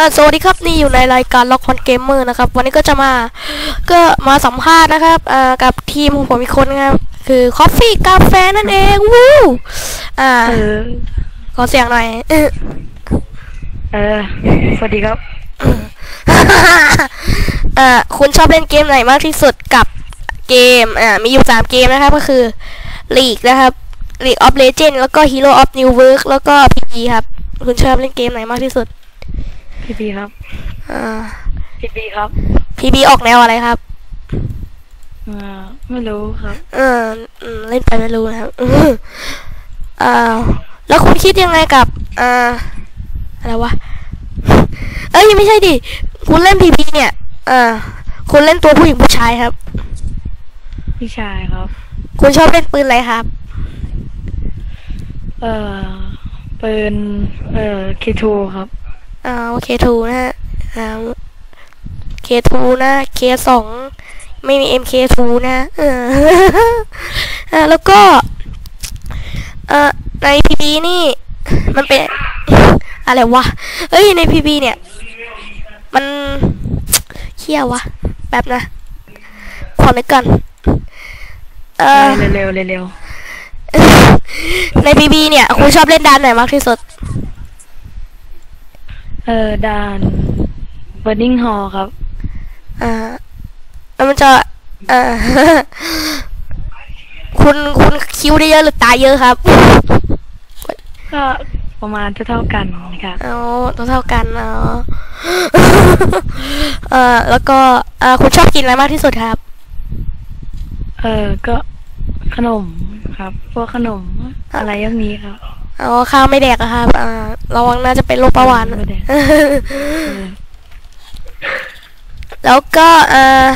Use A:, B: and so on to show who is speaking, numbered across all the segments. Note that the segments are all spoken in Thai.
A: อ่าสวัสดีครับนี่อยู่ในรายการล็อกคอนเกมเมอร์นะครับ วันนี้ก็จะมาก็มาสัมภาษณ์นะครับอ่ากับทีมของผมอีกคนนะครับคือคอฟฟี่กาแฟนั่นเองวู้อ่า
B: เออ
A: ขอเสียงหน่อย
B: เออสวัสดีครับ
A: อ่าคุณชอบเล่นเกมไหนมากที่สุดกับเกมอ่ามีอยู่สามเกมนะครับก็คือ League นะครับ League of Legends แล้วก็ Hero of New World แล้วก็ PB ครับ คุณชอบเล่นเกมไหนมากที่สุด
B: พี่บีครับ
A: อ่า
B: พี่บีครับ
A: PB ออกแนวอะไรครับ
B: เออไม่รู้ครับ
A: เอออืมเล่นไปไม่รู้นะครับอ่าแล้วคุณคิดยังไงกับอ่าอะไรวะเอ้ยไม่ใช่ดิคุณเล่น PB เนี่ยอ่าคุณเล่นตัวผู้หญิงผู้ชายครับ
B: พี่ชายครับ
A: คุณชอบเล่นปืนอะไรครับ
B: เออปืน เออคีทูครับ
A: อ่าเคทูนะฮะอ่าเคทูนะเคสองไม่มีเอ็มเคทูนะเอออ่าแล้วก็ เอ่อ ในพีบีนี่ มันเป็น อะไรวะเอ้ย ในพีบีเนี่ย มันเขี้ยววะแป๊บนะ ขอนึกก่อน เออ
B: เร็วๆเร็ว
A: ในพีบีเนี่ย คุณชอบเล่นดานไหนมากที่สุด
B: ๆ เออด่านเบอร์นิงฮอลครับ
A: อ่าแล้วมันจะเอ่อคุณคุณคิวได้เยอะหรือตายเยอะครับ
B: ก็ประมาณเท่าๆกันนะครับ
A: เอาตัวเท่ากันเนาะเอ่อแล้วก็เอ่อคุณชอบกินอะไรมากที่สุดครับ
B: เออก็ขนมครับ พวกขนมอะไรอย่างนี้ครับ
A: อ๋อข้าวไม่แดกอะครับอ่าระวังน่าจะเป็นโรคเบาหวาน
B: ไม่แดกเออ
A: แล้วก็เอ่อ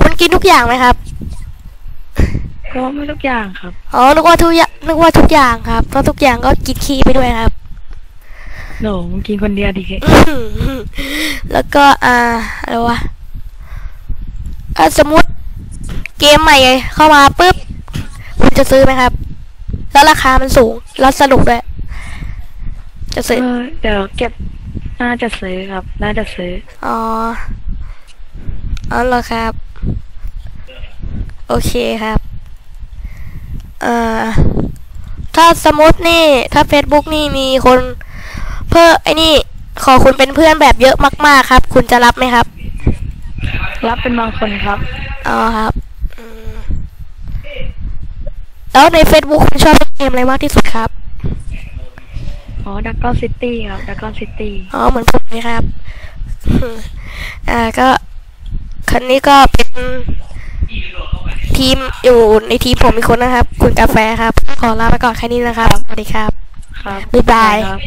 A: คุณกินทุกอย่างไหมครับ
B: ก็ไม่ทุกอย่างครับ
A: อ๋อ นึกว่าทุกอย่างนึกว่าทุกอย่างครับ เพราะทุกอย่างก็กินขี้ไปด้วยครับ
B: หนูมึงกินคนเดียวดีเค
A: แล้วก็อ่าอะไรวะอะสมมติเกมใหม่เข้ามาปุ๊บ คุณจะซื้อไหมครับ แล้วราคามันสูง แล้วสนุกด้วย จะซื้อ
B: เออเดี๋ยวเก็บ น่าจะซื้อครับ น่าจะซื้อ
A: อ๋ออ๋อเหรอครับ โอเคครับ เอ่อ ถ้าสมมตินี่ ถ้า Facebook นี่มีคนเพื่อไอ้นี่ ขอคุณเป็นเพื่อนแบบเยอะมาก ๆ ครับ คุณจะรับไหมครับ
B: รับเป็นบางคนครับ
A: อ๋อครับอืมแล้วใน Facebook คุณชอบ เล่นเกมอะไรมากที่สุดครับ
B: อ๋อดักกอนซิตี้ครับดักกอนซิตี้
A: อ๋อเหมือนผมเลยครับ อ่าก็คันนี้ก็เป็นทีมอยู่ในทีมผมอีกคนนะครับ คุณกาแฟครับ ขอลาไปก่อนแค่นี้นะครับ สวัสดีครับ
B: ครับ
A: บ๊ายบาย
B: ครับ